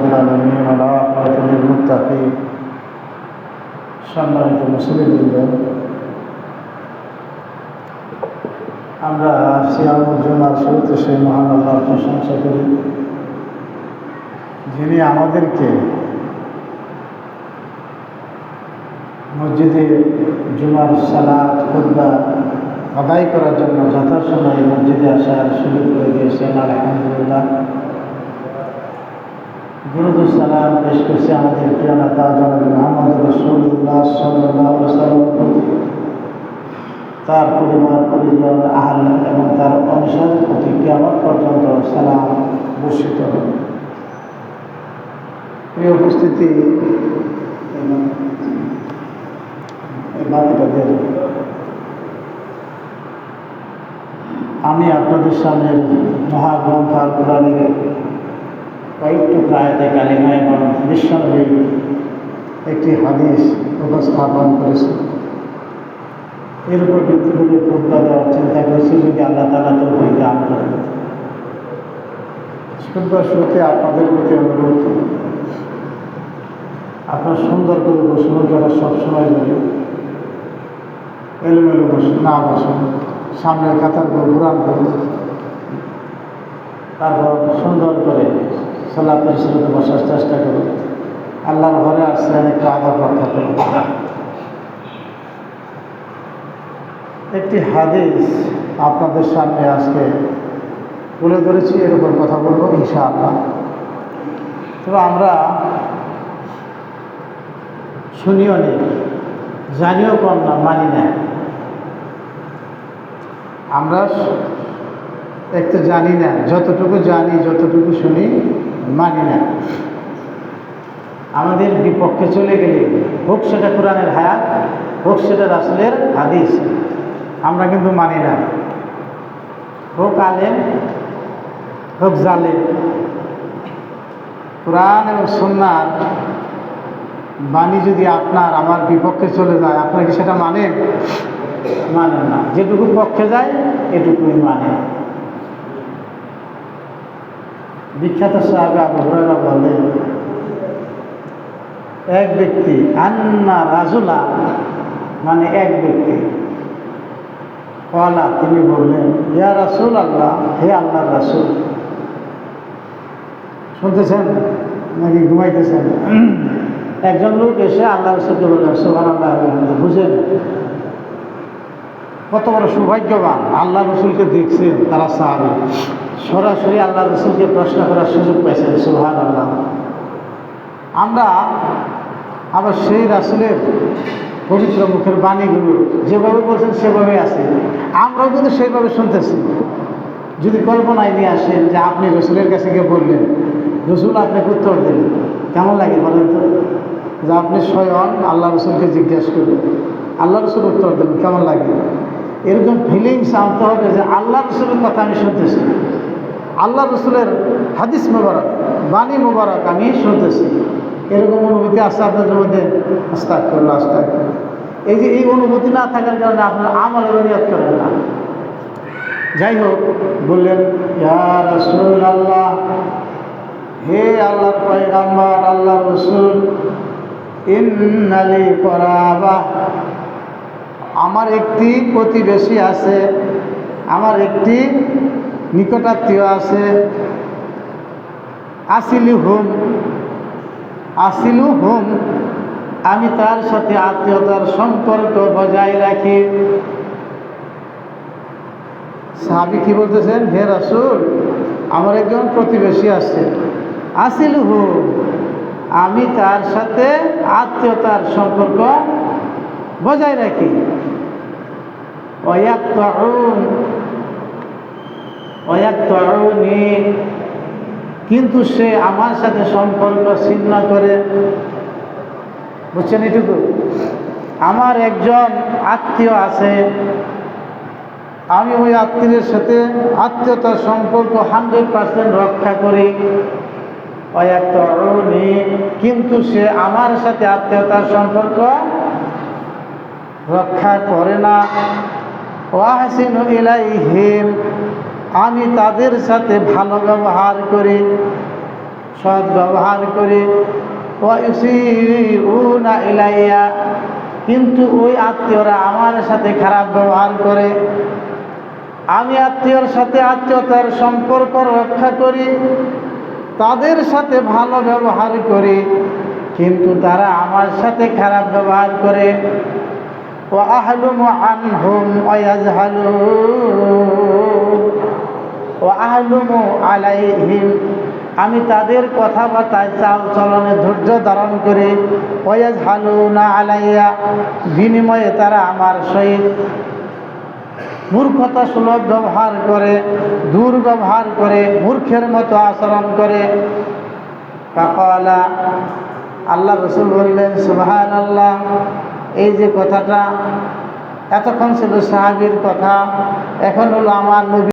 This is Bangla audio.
رب العالمين والعاقبة للمتقين সম্মানিত মুসলিমবৃন্দ আমরা সিয়ামুল জুমার শুরুতে সেই মহান আল্লাহর প্রশংসা করি যিনি আমাদেরকে মসজিদে জুমার সালাদ খুদ্া আদায় করার জন্য যথাসময়ে মসজিদে আসার সুযোগ করে দিয়েছেন আলহামদুলিল্লাহ গুরুদুর তার পরিবার, পরিজন, আহল এবং তার অনুসার প্রতি পর্যন্ত সালাম বর্ষিত প্রিয় উপস্থিতি। আমি আপনাদের সামনে মহাগ্রন্থ আল কোরআনের কয়েকটু প্রায়তে কালিমা এবং বিশ্বনবী একটি হাদিস উপস্থাপন করেছে। এর উপর ভিত্তি করে ফুটবা দেওয়ার চিন্তা করেছি যদি আল্লাহ তালা তো ওই দান করেন। সুন্দর শুরুতে আপনাদের প্রতি অনুরোধ। আপনার সুন্দর করে বসুন, যারা সবসময় বলি এলোমেলো বসুন, না বসুন। সামনের কাতার ঘুরান করুন তারপর সুন্দর করে সালাতের শুরুতে বসার চেষ্টা করুন। আল্লাহর ঘরে আসছেন একটু আদর রক্ষা করুন একটি হাদিস আপনাদের সামনে আজকে তুলে ধরেছি, এর উপর কথা বলব ইনশাআল্লাহ। তবে আমরা শুনিও নেই জানিও কম না, মানি না। আমরা একটু জানি না, যতটুকু জানি, যতটুকু শুনি মানি না। আমাদের বিপক্ষে চলে গেলে হোক সেটা কোরআনের হায়াত, হোক সেটা রাসুলের হাদিস, আমরা কিন্তু মানি না। হোক আলেম, হোক জালেম, কোরআন এবং সন্ন্যার বাণী যদি আপনার আমার বিপক্ষে চলে যায়, আপনার কি সেটা মানেন? মানেন না। যেটুকু পক্ষে যায়, এটুকুই মানে বিখ্যাত সাহেব আবু হুরায়রা বলেন, এক ব্যক্তি, আন্না রাজুলা মানে এক ব্যক্তি। কলা, তিনি বললেন, ইয়া রাসুল আল্লাহ হে আল্লাহ রাসুল। শুনতেছেন নাকি ঘুমাইতেছেন? একজন লোক এসে আল্লাহ রসুলকে বললেন সোহান আল্লাহ বুঝেন। কত বড় সৌভাগ্যবান আল্লাহ রসুলকে দেখছেন তারা সাহাবি। সরাসরি আল্লাহ রসুলকে প্রশ্ন করার সুযোগ পাইছেন সোহান আল্লাহ আমরা আবার সেই রাসুলের পবিত্র মুখের বাণীগুলো যেভাবে বলছেন সেভাবে আছে। আমরাও কিন্তু সেইভাবে শুনতেছি। যদি কল্পনায় নিয়ে আসেন যে আপনি রসুলের কাছে গিয়ে বললেন, রসুল, আপনাকে উত্তর দিলেন কেমন লাগে বলেন তো? যে আপনি স্বয়ং আল্লাহ রসুলকে জিজ্ঞেস করবেন, আল্লাহ রসুল উত্তর দেবেন কেমন লাগে? এরকম ফিলিংস আনতে হবে যে আল্লাহ রসুলের কথা আমি শুনতেছি। আল্লাহ রসুলের হাদিস মোবারক, বাণী মোবারক আমি শুনতেছি। এরকম অনুভূতি আসছে আপনাদের মধ্যে? আস্তাক করল আস্তাক এই যে এই অনুভূতি না থাকার কারণে আপনার আমার নিয়ত করেন না। যাই হোক, বললেন আল্লাহ হে আল্লাহর পয়গাম্বার আল্লাহ রসুল, ইন্নালি করাবা, আমার একটি প্রতিবেশী আছে, আমার একটি নিকটাত্মীয় আছে, আসিলু হুম আসিলু হুম, আমি তার সাথে আত্মীয়তার সম্পর্ক বজায় রাখি। সাহাবি কি বলতেছেন? হে রাসুল, আমার একজন প্রতিবেশী আছে। আসিল হু আমি তার সাথে আত্মীয়তার সম্পর্ক বজায় রাখি। কিন্তু সে আমার সাথে সম্পর্ক ছিন্ন করে। বুঝছেন এটুকু? আমার একজন আত্মীয় আছে। আমি ওই আত্মীয়ের সাথে আত্মীয়তার সম্পর্ক হান্ড্রেড পার্সেন্ট রক্ষা করি। কিন্তু সে আমার সাথে আত্মীয়তার সম্পর্ক রক্ষা করে না। ওয়াহসিন ইলাইহিম। আমি তাদের সাথে ভালো ব্যবহার করি, সৎ ব্যবহার করে। ইলাইয়া, কিন্তু ওই আত্মীয়রা আমার সাথে খারাপ ব্যবহার করে। আমি আত্মীয়র সাথে আত্মীয়তার সম্পর্ক রক্ষা করি, তাদের সাথে ভালো ব্যবহার করি, কিন্তু তারা আমার সাথে খারাপ ব্যবহার করে। ও আহলুম আনহুম ওয়াজহালুন ও আহলুম আলাইহিম, আমি তাদের কথাবার্তায় চাল চলনে ধৈর্য ধারণ করে। ওয়াজ হালুনা আলাইয়া, বিনিময়ে তারা আমার সহিত মূর্খতা সুলভ ব্যবহার করে, দুর্ব্যবহার করে, মূর্খের মতো আচরণ করে। কাকলা আল্লাহ রসুল বললেন সুবাহান আল্লাহ এই যে কথাটা এতক্ষণ ছিল সাহাবির কথা, এখন হলো আমার নবী